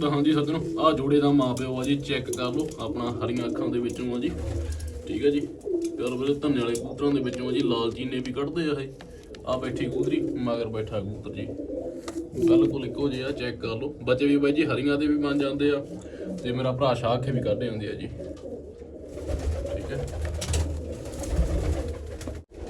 ਤਾਂ ਹਾਂਜੀ ਸੱਜਣੋ ਆ ਜੋੜੇ ਦਾ ਮਾਂ ਪਿਓ ਆ ਜੀ ਚੈੱਕ ਕਰ ਲਓ ਆਪਣਾ ਹਰੀਆਂ ਅੱਖਾਂ ਦੇ ਵਿੱਚੋਂ ਆ ਜੀ। ਠੀਕ ਹੈ ਜੀ। ਕਰ ਵੇਲੇ ਧੰਨੇ ਵਾਲੇ ਕਬੂਤਰਾਂ ਦੇ ਵਿੱਚੋਂ ਆ ਜੀ, ਲਾਲ ਚੀਨੇ ਵੀ ਕੱਢਦੇ ਆ ਇਹ। ਆ ਬੈਠੀ ਕਬੂਤਰੀ, ਮਗਰ ਬੈਠਾ ਕਬੂਤਰ ਜੀ। ਬਿਲਕੁਲ ਇੱਕੋ ਜਿਹਾ ਚੈੱਕ ਕਰ ਲਓ। ਬੱਚੇ ਵੀ ਬਾਈ ਜੀ, ਹਰੀਆਂ ਦੇ ਵੀ ਬਣ ਜਾਂਦੇ ਆ। ਤੇ ਮੇਰਾ ਭਰਾ ਸ਼ਾਖ ਵੀ ਕੱਢੇ ਹੁੰਦੇ ਆ ਜੀ। ਠੀਕ ਹੈ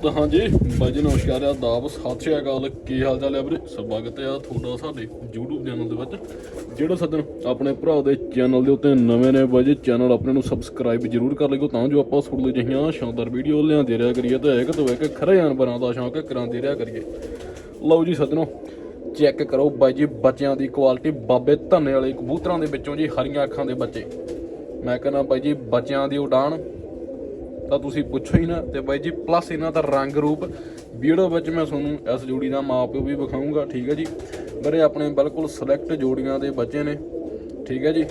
ਤਾਂ ਹਾਂਜੀ ਬਾਈ ਜੀ ਨਮਸਕਾਰ ਆ ਦਾਬ ਸਤਿ ਸ਼੍ਰੀ ਅਕਾਲ। ਕੀ ਹਾਲ ਚਾਲ ਹੈ ਵੀਰੇ? ਸਵਾਗਤ ਹੈ ਤੁਹਾਡਾ ਸਾਡੇ YouTube ਚੈਨਲ ਦੇ ਵਿੱਚ, ਜਿਹੜਾ ਸੱਜਣ ਆਪਣੇ ਭਰਾ ਦੇ ਚੈਨਲ ਦੇ ਉੱਤੇ ਨਵੇਂ ਨੇ ਬਾਈ ਜੀ ਚੈਨਲ ਆਪਣੇ ਨੂੰ ਸਬਸਕ੍ਰਾਈਬ ਜ਼ਰੂਰ ਕਰ ਲਿਓ ਤਾਂ ਜੋ ਆਪਾਂ ਤੁਹਾਡੇ ਲਈ ਜਿਹੀਆਂ ਸ਼ਾਨਦਾਰ ਵੀਡੀਓ ਲਿਆਂਦੇ ਰਿਹਾ ਕਰੀਏ ਤੇ ਇੱਕ ਤੋਂ ਇੱਕ ਖਰੇ ਜਾਨਵਰਾਂ ਦਾ ਸ਼ੌਂਕ ਕਰਾਂਦੇ ਰਿਹਾ ਕਰੀਏ। ਲਓ ਜੀ ਸੱਜਣੋ ਚੈੱਕ ਕਰੋ ਬਾਈ ਜੀ ਬੱਚਿਆਂ ਦੀ ਕੁਆਲਿਟੀ ਬਾਬੇ ਧੰਨੇ ਵਾਲੇ ਕਬੂਤਰਾਂ ਦੇ ਵਿੱਚੋਂ ਜੀ, ਹਰੀਆਂ ਅੱਖਾਂ ਦੇ ਬੱਚੇ। ਮੈਂ ਕਹਿੰਦਾ ਬਾਈ ਜੀ ਬੱਚਿਆਂ ਦੀ ਉਡਾਨ ਤਾਂ ਤੁਸੀਂ ਪੁੱਛੋ ਹੀ ਨਾ, ਤੇ ਬਾਈ ਜੀ ਪਲੱਸ ਇਹਨਾਂ ਦਾ ਰੰਗ ਰੂਪ ਵੀਡੀਓ ਵਿੱਚ ਮੈਂ ਤੁਹਾਨੂੰ ਇਸ ਜੋੜੀ ਦਾ ਮਾਪਿਓ ਵੀ ਵਿਖਾਊਂਗਾ, ਠੀਕ ਹੈ ਜੀ? ਵੀਰੇ, ਆਪਣੇ ਬਿਲਕੁਲ ਸਿਲੈਕਟ ਜੋੜੀਆਂ ਦੇ ਬੱਚੇ ਨੇ, ਠੀਕ ਹੈ ਜੀ?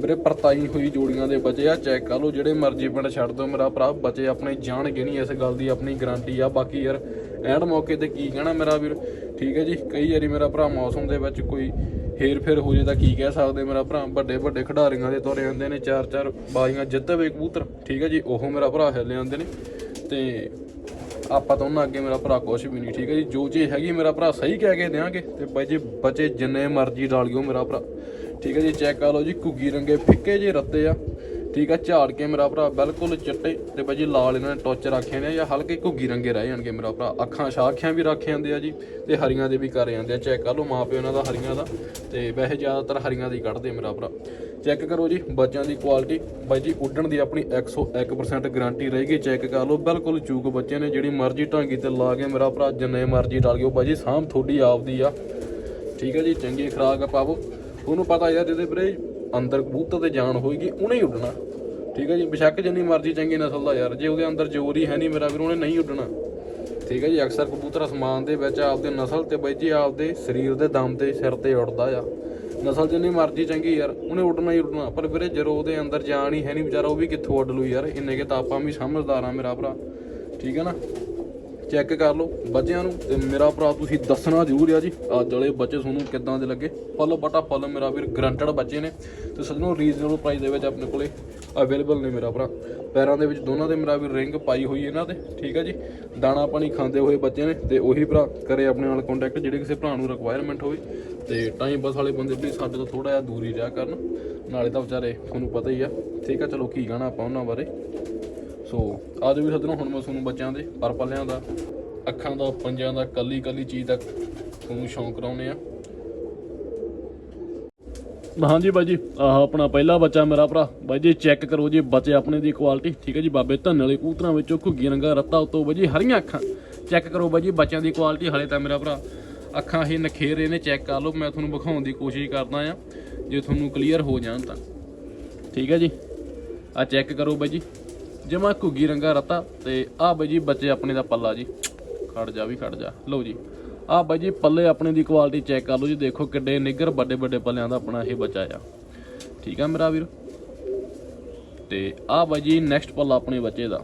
ਵੀਰੇ, ਪਰਤਾਈ ਹੋਈ ਜੋੜੀਆਂ ਦੇ ਬੱਚੇ ਆ ਚੈੱਕ ਕਰ ਲਓ, ਜਿਹੜੇ ਮਰਜ਼ੀ ਪਿੰਡ ਛੱਡ ਦਿਓ, ਮੇਰਾ ਭਰਾ, ਬੱਚੇ ਆਪਣੇ ਜਾਣਗੇ ਨਹੀਂ ਇਸ ਗੱਲ ਦੀ ਆਪਣੀ ਗਾਰੰਟੀ ਆ, ਬਾਕੀ ਯਾਰ ਐਂਡ ਮੌਕੇ ਤੇ ਕੀ ਕਹਿਣਾ ਮੇਰਾ ਵੀਰ, ਠੀਕ ਹੈ ਜੀ? ਕਈ ਵਾਰੀ ਮੇਰਾ ਭਰਾ ਮੌਸਮ ਦੇ ਵਿੱਚ ਕੋਈ ਹੇਰ ਫੇਰ ਹੋ ਜੇ ਤਾਂ ਕੀ ਕਹਿ ਸਕਦੇ, ਮੇਰਾ ਭਰਾ ਵੱਡੇ ਵੱਡੇ ਖਿਡਾਰੀਆਂ ਦੇ ਤੁਰੇ ਆਉਂਦੇ ਨੇ, ਚਾਰ ਚਾਰ ਬਾਜ਼ੀਆਂ ਜਿੱਤਵੇ ਕਬੂਤਰ, ਠੀਕ ਹੈ ਜੀ, ਉਹ ਮੇਰਾ ਭਰਾ ਹਿੱਲੇ ਆਉਂਦੇ ਨੇ ਤੇ ਆਪਾਂ ਤਾਂ ਉਹਨਾਂ ਅੱਗੇ ਮੇਰਾ ਭਰਾ ਕੁਛ ਵੀ ਨਹੀਂ, ਠੀਕ ਹੈ ਜੀ, ਜੋ ਚੀਜ਼ ਹੈਗੀ ਮੇਰਾ ਭਰਾ ਸਹੀ ਕਹਿ ਕੇ ਦਿਆਂਗੇ ਤੇ ਬਾਈ ਜੀ ਬੱਚੇ ਜਿੰਨੇ ਮਰਜ਼ੀ ਡਾਲਿਓ ਮੇਰਾ ਭਰਾ, ਠੀਕ ਹੈ ਜੀ ਚੈੱਕ ਕਰ ਲਓ ਜੀ, ਘੁੱਗੀ ਰੰਗੇ ਫਿੱਕੇ ਜੇ ਰੱਤੇ ਆ। ਠੀਕ ਆ, ਝਾੜ ਕੇ ਮੇਰਾ ਭਰਾ ਬਿਲਕੁਲ ਚਿੱਟੇ ਤੇ ਬਾਈ ਜੀ ਲਾਲ ਇਹਨਾਂ ਨੇ ਟੋਚ ਰੱਖੇ ਨੇ ਜਾਂ ਹਲਕੇ ਘੁੱਗੀ ਰੰਗੇ ਰਹਿ ਜਾਣਗੇ ਮੇਰਾ ਭਰਾ। ਅੱਖਾਂ ਸ਼ਾਖੀਆਂ ਵੀ ਰੱਖੇ ਜਾਂਦੇ ਆ ਜੀ ਤੇ ਹਰੀਆਂ ਦੇ ਵੀ ਕਰ ਜਾਂਦੇ ਆ। ਚੈੱਕ ਕਰ ਲਓ ਮਾਂ ਪਿਓ ਇਹਨਾਂ ਦਾ ਹਰੀਆਂ ਦਾ ਤੇ ਵੈਸੇ ਜ਼ਿਆਦਾਤਰ ਹਰੀਆਂ ਦੀ ਕੱਢਦੇ ਮੇਰਾ ਭਰਾ। ਚੈੱਕ ਕਰੋ ਜੀ ਬੱਚਿਆਂ ਦੀ ਕੁਆਲਿਟੀ ਬਾਈ ਜੀ ਉੱਡਣ ਦੀ ਆਪਣੀ 101% ਗਾਰੰਟੀ ਰਹੇਗੀ ਚੈੱਕ ਕਰ ਲਓ, ਬਿਲਕੁਲ ਚੂਕ ਬੱਚੇ ਨੇ ਜਿਹੜੀ ਮਰਜ਼ੀ ਢਾਂਗੀ ਤੇ ਲਾ ਕੇ ਮੇਰਾ ਭਰਾ, ਜਿੰਨੇ ਮਰਜ਼ੀ ਡਾਲ ਗਿਓ ਬਾਈ ਜੀ ਸਾਂਭ ਤੁਹਾਡੀ ਆਪਦੀ ਆ। ਠੀਕ ਹੈ ਜੀ, ਚੰਗੀ ਖੁਰਾਕ ਪਾਵੋ ਉਹਨੂੰ ਪਤਾ ਯਾਰ ਜਿਹਦੇ ਵੀਰੇ ਅੰਦਰ ਕਬੂਤਰ ਤੇ ਜਾਨ ਹੋਏਗੀ, ਉਹਨੇ ਹੀ ਉੱਡਣਾ। ਠੀਕ ਹੈ ਜੀ, ਬਿਸ਼ੱਕ ਜਿੰਨੀ ਮਰਜ਼ੀ ਚੰਗੀ ਨਸਲ ਦਾ ਯਾਰ, ਜੇ ਉਹਦੇ ਅੰਦਰ ਜ਼ੋਰ ਹੀ ਹੈ ਨਹੀਂ ਮੇਰਾ ਵੀਰ, ਉਹਨੇ ਨਹੀਂ ਉੱਡਣਾ। ਠੀਕ ਹੈ ਜੀ, ਅਕਸਰ ਕਬੂਤਰ ਅਸਮਾਨ ਦੇ ਵਿੱਚ ਆਪਦੇ ਨਸਲ ਤੇ ਬਈ ਜੀ ਆਪਦੇ ਸਰੀਰ ਦੇ ਦਮ ਤੇ ਸਿਰ ਤੇ ਉੱਡਦਾ ਆ। ਨਸਲ ਜਿੰਨੀ ਮਰਜ਼ੀ ਚੰਗੀ ਯਾਰ, ਉਹਨੇ ਉੱਡਣਾ ਹੀ ਉੱਡਣਾ। ਪਰ ਵੀਰੇ ਜਦੋਂ ਉਹਦੇ ਅੰਦਰ ਜਾਨ ਹੀ ਹੈ ਨਹੀਂ, ਵਿਚਾਰਾ ਉਹ ਵੀ ਕਿੱਥੋਂ ਉੱਡ ਲੂ ਯਾਰ? ਇੰਨੇ ਕੇ ਤਾਂ ਆਪਾਂ ਵੀ ਸਮਝਦਾਰ ਆ ਮੇਰਾ ਭਰਾ। ਠੀਕ ਹੈ ਨਾ? ਚੈੱਕ ਕਰ ਲਓ ਬੱਚਿਆਂ ਨੂੰ ਤੇ ਮੇਰਾ ਭਰਾ ਤੁਸੀਂ ਦੱਸਣਾ ਜ਼ਰੂਰ ਆ ਜੀ। ਅੱਜ ਵਾਲੇ ਬੱਚੇ ਤੁਹਾਨੂੰ ਕਿੱਦਾਂ ਦੇ ਲੱਗੇ? ਫੁੱਲ ਬਟਾ ਫੁੱਲ ਮੇਰਾ ਵੀਰ ਗਰੰਟਡ ਬੱਚੇ ਨੇ ਤੇ ਸੱਜਣੋ ਰੀਜ਼ਨੇਬਲ ਪ੍ਰਾਈਸ ਦੇ ਵਿੱਚ ਆਪਣੇ ਕੋਲੇ ਅਵੇਲੇਬਲ ਨੇ ਮੇਰਾ ਭਰਾ। ਪੈਰਾਂ ਦੇ ਵਿੱਚ ਦੋਨਾਂ ਦੇ ਮੇਰਾ ਵੀ ਰਿੰਗ ਪਾਈ ਹੋਈ ਇਹਨਾਂ ਤੇ, ਠੀਕ ਹੈ ਜੀ? ਦਾਣਾ ਪਾਣੀ ਖਾਂਦੇ ਹੋਏ ਬੱਚੇ ਨੇ ਤੇ ਉਹੀ ਭਰਾ ਕਰੇ ਆਪਣੇ ਨਾਲ ਕੰਟੈਕਟ ਜਿਹੜੇ ਕਿਸੇ ਭਰਾ ਨੂੰ ਰਿਕੁਆਇਰਮੈਂਟ ਹੋਵੇ ਤੇ ਟਾਈਮ ਬਸ ਵਾਲੇ ਬੰਦੇ ਵੀ ਸਾਡੇ ਤੋਂ ਥੋੜਾ ਜਿਹਾ ਦੂਰ ਹੀ ਰਿਹਾ ਕਰਨ। ਨਾਲੇ ਤਾਂ ਵਿਚਾਰੇ, ਤੁਹਾਨੂੰ ਪਤਾ ਹੀ ਆ। ਠੀਕ ਆ, ਚਲੋ ਕੀ ਕਹਿਣਾ ਆਪਾਂ ਉਹਨਾਂ ਬਾਰੇ। ਸੋ ਅੱਜ ਵੀ ਸੱਜਣੋ, ਹੁਣ ਮੈਂ ਤੁਹਾਨੂੰ ਬੱਚਿਆਂ ਦੇ ਪਰ ਪੱਲਿਆਂ ਦਾ, ਅੱਖਾਂ ਦਾ ਪੰਜਾਂ ਦਾ, ਕੱਲੀ ਕੱਲੀ ਚੀਜ਼ ਦਾ ਤੁਹਾਨੂੰ ਸ਼ੌਂਕ ਕਰਾਉਨੇ ਆ ਹਾਂਜੀ ਬਾਈ ਜੀ ਆਹ ਆਪਣਾ ਪਹਿਲਾ ਬੱਚਾ ਮੇਰਾ ਭਰਾ। ਬਾਈ ਜੀ ਚੈੱਕ ਕਰੋ ਜੀ, ਬੱਚੇ ਆਪਣੇ ਦੀ ਕੁਆਲਿਟੀ ਠੀਕ ਹੈ ਜੀ ਬਾਬੇ, ਧੰਨੇ ਵਾਲੇ ਕੂਤਰਾਂ ਵਿੱਚੋਂ ਘੁੱਗੀ ਰੰਗਾ ਰੱਤਾ ਉਤੋਂ ਬਾਈ ਜੀ ਹਰੀਆਂ ਅੱਖਾਂ। ਚੈੱਕ ਕਰੋ ਬਾਈ ਜੀ ਬੱਚਿਆਂ ਦੀ ਕੁਆਲਿਟੀ ਹਲੇ ਤਾਂ ਮੇਰਾ ਭਰਾ। ਅੱਖਾਂ ਇਹ ਨਖੇਰੇ ਨੇ ਚੈੱਕ ਕਰ ਲਓ। ਮੈਂ ਤੁਹਾਨੂੰ ਵਿਖਾਉਣ ਦੀ ਕੋਸ਼ਿਸ਼ ਕਰਦਾ ਆ ਜੇ ਤੁਹਾਨੂੰ ਕਲੀਅਰ ਹੋ ਜਾਣ ਤਾਂ। ਠੀਕ ਹੈ ਜੀ ਆ ਚੈੱਕ ਕਰੋ ਬਾਈ ਜੀ ਜਮਾ ਘੁੱਗੀ ਰੰਗਾ ਰੱਤਾ ਤੇ ਆ ਬਾਈ ਜੀ ਬੱਚੇ ਆਪਣੇ ਦਾ ਪੱਲਾ ਜੀ। ਖੜ ਜਾ ਵੀ ਖੜ ਜਾ। ਲਓ ਜੀ। ਆ ਬਾਈ ਜੀ ਪੱਲੇ ਆਪਣੇ ਦੀ ਕੁਆਲਿਟੀ ਚੈੱਕ ਕਰ ਲਓ ਜੀ। ਦੇਖੋ ਕਿੱਡੇ ਨਿੱਗਰ ਵੱਡੇ ਵੱਡੇ ਪੱਲਿਆਂ ਦਾ ਆਪਣਾ ਇਹ ਬੱਚਾ ਆ। ਠੀਕ ਆ ਮੇਰਾ ਵੀਰ? ਤੇ ਆ ਬਾਈ ਜੀ ਨੈਕਸਟ ਪੱਲਾ ਆਪਣੇ ਬੱਚੇ ਦਾ।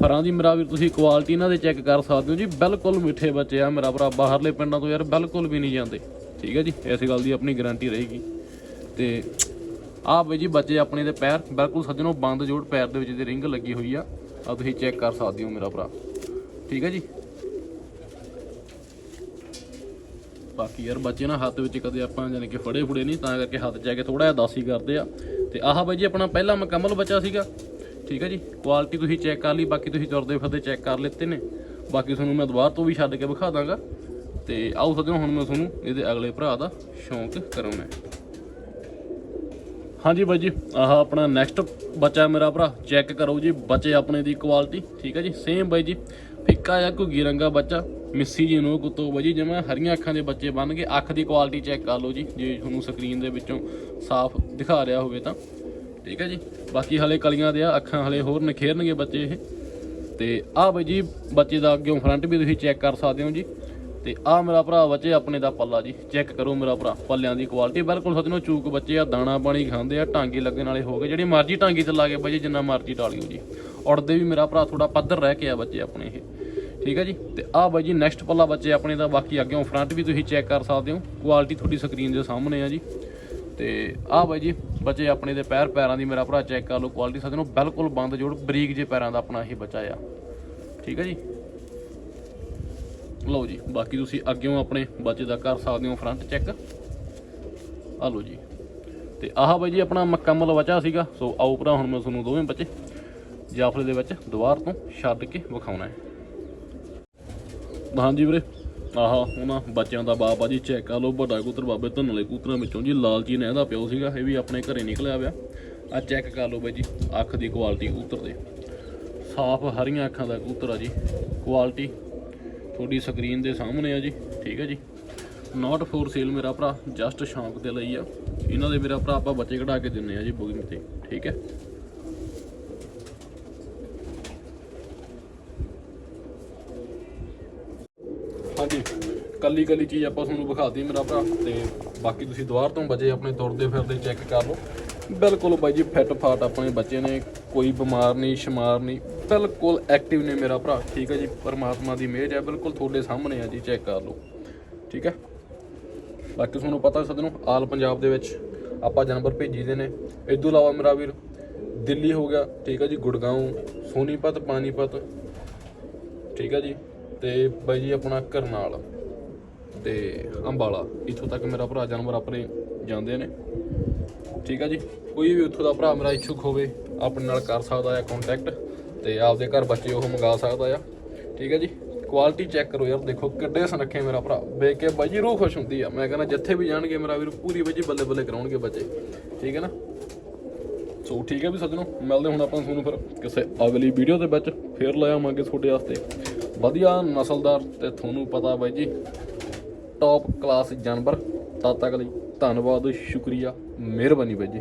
ਫਰਾਂ ਦੀ ਮੇਰਾ ਵੀਰ, ਤੁਸੀਂ ਕੁਆਲਿਟੀ ਇਹਨਾਂ ਦੇ ਚੈੱਕ ਕਰ ਸਕਦੇ ਹੋ ਜੀ। ਬਿਲਕੁਲ ਮਿੱਠੇ ਬੱਚੇ ਆ ਮੇਰਾ ਭਰਾ। ਬਾਹਰਲੇ ਪਿੰਡਾਂ ਤੋਂ ਯਾਰ ਬਿਲਕੁਲ ਵੀ ਨਹੀਂ ਜਾਂਦੇ। ਠੀਕ ਹੈ ਜੀ। ਇਸ ਗੱਲ ਦੀ ਆਪਣੀ ਗਾਰੰਟੀ ਰਹੇਗੀ। ਤੇ ਆਹ ਬਈ ਜੀ ਬੱਚੇ ਆਪਣੇ ਦੇ ਪੈਰ, ਬਿਲਕੁਲ ਸੱਜਣੋਂ ਬੰਦ ਜੋੜ ਪੈਰ ਦੇ ਵਿੱਚ ਦੀ ਰਿੰਗ ਲੱਗੀ ਹੋਈ ਆ। ਆ ਤੁਸੀਂ ਚੈੱਕ ਕਰ ਸਕਦੇ ਹੋ ਮੇਰਾ ਭਰਾ। ਠੀਕ ਹੈ ਜੀ? ਬਾਕੀ ਯਾਰ ਬੱਚੇ ਨਾ ਹੱਥ ਵਿੱਚ ਕਦੇ ਆਪਾਂ ਜਾਨੀ ਕਿ ਫੜੇ ਫੁੜੇ ਨਹੀਂ, ਤਾਂ ਕਰਕੇ ਹੱਥ ਜਾ ਕੇ ਥੋੜਾ ਜਿਹਾ ਦਾਸੀ ਕਰਦੇ ਆ। ਤੇ ਆਹ ਬਾਈ ਜੀ ਆਪਣਾ ਪਹਿਲਾ ਮੁਕੰਮਲ ਬੱਚਾ ਸੀਗਾ। ਠੀਕ ਹੈ ਜੀ? ਕੁਆਲਿਟੀ ਤੁਸੀਂ ਚੈੱਕ ਕਰ ਲਈ, ਬਾਕੀ ਤੁਸੀਂ ਤੁਰਦੇ ਫਿਰਦੇ ਚੈੱਕ ਕਰ ਲਿੱਤੇ ਨੇ। ਬਾਕੀ ਤੁਹਾਨੂੰ ਮੈਂ ਦੁਬਾਰਾ ਤੋਂ ਵੀ ਛੱਡ ਕੇ ਵਿਖਾ ਦਾਂਗਾ। ਤੇ ਆਓ ਸੱਜਣੋ, ਹੁਣ ਮੈਂ ਤੁਹਾਨੂੰ ਇਹਦੇ ਅਗਲੇ ਭਰਾ ਦਾ ਸ਼ੌਂਕ ਕਰਾਉਣਾ ਹਾਂਜੀ ਬਾਈ ਜੀ, ਆਹ ਆਪਣਾ ਨੈਕਸਟ ਬੱਚਾ ਮੇਰਾ ਭਰਾ ਚੈੱਕ ਕਰੋ ਜੀ, ਬੱਚੇ ਆਪਣੇ ਦੀ ਕੁਆਲਿਟੀ ਠੀਕ ਹੈ ਜੀ ਸੇਮ ਬਾਈ ਜੀ। ਫਿੱਕਾ ਜਾਂ ਘੁੱਗੀ ਰੰਗਾ ਬੱਚਾ, ਮਿੱਸੀ ਜੀ ਨੂੰ ਕੁੱਤੋ ਬਾਈ ਜੀ, ਜਿਵੇਂ ਹਰੀਆਂ ਅੱਖਾਂ ਦੇ ਬੱਚੇ ਬਣ ਗਏ, ਅੱਖ ਦੀ ਕੁਆਲਿਟੀ ਚੈੱਕ ਕਰ ਲਓ ਜੀ, ਜੇ ਤੁਹਾਨੂੰ ਸਕਰੀਨ ਦੇ ਵਿੱਚੋਂ ਸਾਫ਼ ਦਿਖਾ ਰਿਹਾ ਹੋਵੇ ਤਾਂ, ਠੀਕ ਹੈ ਜੀ। ਬਾਕੀ ਹਲੇ ਕਲੀਆਂ ਦੇ ਆ, ਅੱਖਾਂ ਹਲੇ ਹੋਰ ਨਖੇਰਨਗੇ ਬੱਚੇ ਇਹ। ਤੇ ਆਹ ਬਾਈ ਜੀ, ਬੱਚੇ ਦਾ ਅੱਗੇ ਫਰੰਟ ਵੀ ਤੁਸੀਂ ਚੈੱਕ ਕਰ ਸਕਦੇ ਹੋ ਜੀ। ਤੇ ਆ ਮੇਰਾ ਭਰਾ ਬੱਚੇ ਆਪਣੇ ਦਾ ਪੱਲਾ ਜੀ। ਚੈੱਕ ਕਰੋ ਮੇਰਾ ਭਰਾ, ਪੱਲਿਆਂ ਦੀ ਕੁਆਲਿਟੀ ਬਿਲਕੁਲ ਸੱਜਣੋ ਚੂਕ ਬੱਚੇ ਆ, ਦਾਣਾ ਪਾਣੀ ਖਾਂਦੇ ਆ ਟਾਂਗੇ ਲੱਗਣ ਵਾਲੇ ਹੋ ਗਏ। ਜਿਹੜੀ ਮਰਜ਼ੀ ਟਾਂਗੀ ਤੇ ਲਾ ਕੇ ਬੱਚੇ ਜਿੰਨਾ ਮਰਜ਼ੀ ਡਾਲਿਓ ਜੀ। ਉੜਦੇ ਵੀ ਮੇਰਾ ਭਰਾ ਥੋੜਾ ਪੱਧਰ ਰਹਿ ਕੇ ਆ ਬੱਚੇ ਆਪਣੇ ਇਹ। ਠੀਕ ਹੈ ਜੀ? ਤੇ ਆ ਬਾਈ ਜੀ ਨੈਕਸਟ ਪੱਲਾ ਬੱਚੇ ਆਪਣੇ ਦਾ, ਬਾਕੀ ਅੱਗੇ ਫਰੰਟ ਵੀ ਤੁਸੀਂ ਚੈੱਕ ਕਰ ਸਕਦੇ ਹੋ। ਕੁਆਲਿਟੀ ਤੁਹਾਡੀ ਸਕਰੀਨ ਦੇ ਸਾਹਮਣੇ ਆ ਜੀ। ਤੇ ਆਹ ਬਾਈ ਜੀ, ਬੱਚੇ ਆਪਣੇ ਦੇ ਪੈਰ, ਪੈਰਾਂ ਦੀ ਮੇਰਾ ਭਰਾ ਚੈੱਕ ਕਰ ਲਓ। ਕੁਆਲਿਟੀ ਸੱਜਣੋ ਬਿਲਕੁਲ ਬੰਦ ਜੋੜ, ਬਰੀਕ ਜੇ ਪੈਰਾਂ ਦਾ ਆਪਣਾ ਇਹ ਬੱਚਾ ਆ। ਠੀਕ ਹੈ ਜੀ? ਲਓ ਜੀ, ਬਾਕੀ ਤੁਸੀਂ ਅੱਗੇੋਂ ਆਪਣੇ ਬੱਚੇ ਦਾ ਕਰ ਸਕਦੇ ਹੋ ਫਰੰਟ ਚੈੱਕ ਆ ਲਓ ਜੀ। ਤੇ ਆਹ ਬਾਈ ਜੀ ਆਪਣਾ ਮੁਕੰਮਲ ਬਚਾ ਸੀਗਾ, ਸੋ ਆਓ ਭਰਾ, ਹੁਣ ਮੈਂ ਤੁਹਾਨੂੰ ਦੋਵੇਂ ਬੱਚੇ ਜਾਫਲੇ ਦੇ ਵਿੱਚ ਦੁਬਾਰ ਤੋਂ ਛੱਡ ਕੇ ਵਿਖਾਉਣਾ ਹੈ। ਹਾਂਜੀ ਵੀਰੇ, ਆਹ ਉਹਨਾਂ ਬੱਚਿਆਂ ਦਾ ਬਾਪ ਆ ਜੀ ਚੈੱਕ ਕਰ ਲਓ, ਵੱਡਾ ਕੂਤਰ ਬਾਬੇ ਧੰਨ ਵਾਲੇ ਕਬੂਤਰਾਂ ਵਿੱਚੋਂ ਜੀ, ਲਾਲਚੀ ਨੇ ਇਹਦਾ ਪਿਓ ਸੀਗਾ, ਇਹ ਵੀ ਆਪਣੇ ਘਰੇ ਨਿਕਲਿਆ ਹੋਇਆ। ਆ ਚੈੱਕ ਕਰ ਲਓ ਬਾਈ ਜੀ, ਅੱਖ ਦੀ ਕੁਆਲਿਟੀ ਕੂਤਰ ਦੇ। ਸਾਫ਼ ਹਰੀਆਂ ਅੱਖਾਂ ਦਾ ਕੂਤਰ ਆ ਜੀ ਕੁਆਲਿਟੀ ਤੁਹਾਡੀ ਸਕਰੀਨ ਦੇ ਸਾਹਮਣੇ ਆ ਜੀ, ਠੀਕ ਹੈ ਜੀ। ਨਾਟ ਫੋਰ ਸੇਲ ਮੇਰਾ ਭਰਾ ਜਸਟ ਸ਼ੌਂਕ ਦੇ ਲਈ ਆ। ਇਹਨਾਂ ਦੇ ਮੇਰਾ ਭਰਾ ਆਪਾਂ ਬੱਚੇ ਕਢਾ ਕੇ ਦਿੰਨੇ ਆ ਜੀ ਬੁਕਿੰਗ ਤੇ, ਠੀਕ ਹੈ ਹਾਂਜੀ ਕੱਲੀ ਕੱਲੀ ਚੀਜ਼ ਆਪਾਂ ਤੁਹਾਨੂੰ ਵਿਖਾਤੀ ਮੇਰਾ ਭਰਾ, ਤੇ ਬਾਕੀ ਤੁਸੀਂ ਦੁਆਰ ਤੋਂ ਬਚੇ ਆਪਣੇ ਤੁਰਦੇ ਫਿਰਦੇ ਚੈੱਕ ਕਰ ਲਓ। ਬਿਲਕੁਲ ਬਾਈ ਜੀ ਫਿੱਟ ਫਾਟ ਆਪਣੇ ਬੱਚੇ ਨੇ, ਕੋਈ ਬਿਮਾਰ ਨਹੀਂ, ਸ਼ਮਾਰ ਨਹੀਂ, ਬਿਲਕੁਲ ਐਕਟਿਵ ਨੇ ਮੇਰਾ ਭਰਾ, ਠੀਕ ਹੈ ਜੀ, ਪਰਮਾਤਮਾ ਦੀ ਮਿਹਰ ਹੈ, ਬਿਲਕੁਲ ਤੁਹਾਡੇ ਸਾਹਮਣੇ ਆ ਜੀ ਚੈੱਕ ਕਰ ਲਓ, ਠੀਕ ਹੈ। ਬਾਕੀ ਤੁਹਾਨੂੰ ਪਤਾ ਸਦਨੋਂ ਆਲ ਪੰਜਾਬ ਦੇ ਵਿੱਚ ਆਪਾਂ ਜਾਨਵਰ ਭੇਜੀ ਦੇ ਨੇ। ਇਸ ਤੋਂ ਇਲਾਵਾ ਮੇਰਾ ਵੀਰ, ਦਿੱਲੀ ਹੋ ਗਿਆ, ਠੀਕ ਹੈ ਜੀ ਗੁੜਗਾਉਂ ਸੋਨੀਪਤ ਪਾਨੀਪਤ ਠੀਕ ਹੈ ਜੀ, ਤੇ ਬਾਈ ਜੀ ਆਪਣਾ ਕਰਨਾਲ ਤੇ ਅੰਬਾਲਾ, ਇੱਥੋਂ ਤੱਕ ਮੇਰਾ ਭਰਾ ਜਾਨਵਰ ਆਪਣੇ ਜਾਂਦੇ ਨੇ। ਠੀਕ ਆ ਜੀ। ਕੋਈ ਵੀ ਉੱਥੋਂ ਦਾ ਭਰਾ ਮੇਰਾ ਇੱਛੁਕ ਹੋਵੇ, ਆਪਣੇ ਨਾਲ ਕਰ ਸਕਦਾ ਆ ਕੰਟੈਕਟ ਤੇ ਆਪਦੇ ਘਰ ਬੱਚੇ ਉਹ ਮੰਗਾ ਸਕਦਾ ਆ। ਠੀਕ ਹੈ ਜੀ। ਕੁਆਲਿਟੀ ਚੈੱਕ ਕਰੋ ਯਾਰ, ਦੇਖੋ ਕਿੱਡੇ ਸੁਨੱਖੇ ਮੇਰਾ ਭਰਾ। ਵੇਖ ਕੇ ਬਾਈ ਜੀ ਰੂਹ ਖੁਸ਼ ਹੁੰਦੀ ਆ। ਮੈਂ ਕਹਿੰਦਾ ਜਿੱਥੇ ਵੀ ਜਾਣਗੇ ਮੇਰਾ ਵੀਰ, ਪੂਰੀ ਬਾਈ ਜੀ ਬੱਲੇ ਬੱਲੇ ਕਰਾਉਣਗੇ ਬੱਚੇ। ਠੀਕ ਹੈ ਨਾ? ਸੋ ਠੀਕ ਹੈ ਵੀ ਸੱਜਣੋ, ਮਿਲਦੇ ਹੁਣ ਆਪਾਂ ਤੁਹਾਨੂੰ ਫਿਰ ਕਿਸੇ ਅਗਲੀ ਵੀਡੀਓ ਦੇ ਵਿੱਚ। ਫੇਰ ਲੈ ਆਵਾਂਗੇ ਤੁਹਾਡੇ ਵਾਸਤੇ। ਵਧੀਆ ਨਸਲਦਾਰ ਤੇ ਤੁਹਾਨੂੰ ਪਤਾ ਬਾਈ ਜੀ ਟੌਪ ਕਲਾਸ ਜਾਨਵਰ, ਤਦ ਤੱਕ ਲਈ। ਧੰਨਵਾਦ ਸ਼ੁਕਰੀਆ ਮਿਹਰਬਾਨੀ ਬਾਈ ਜੀ।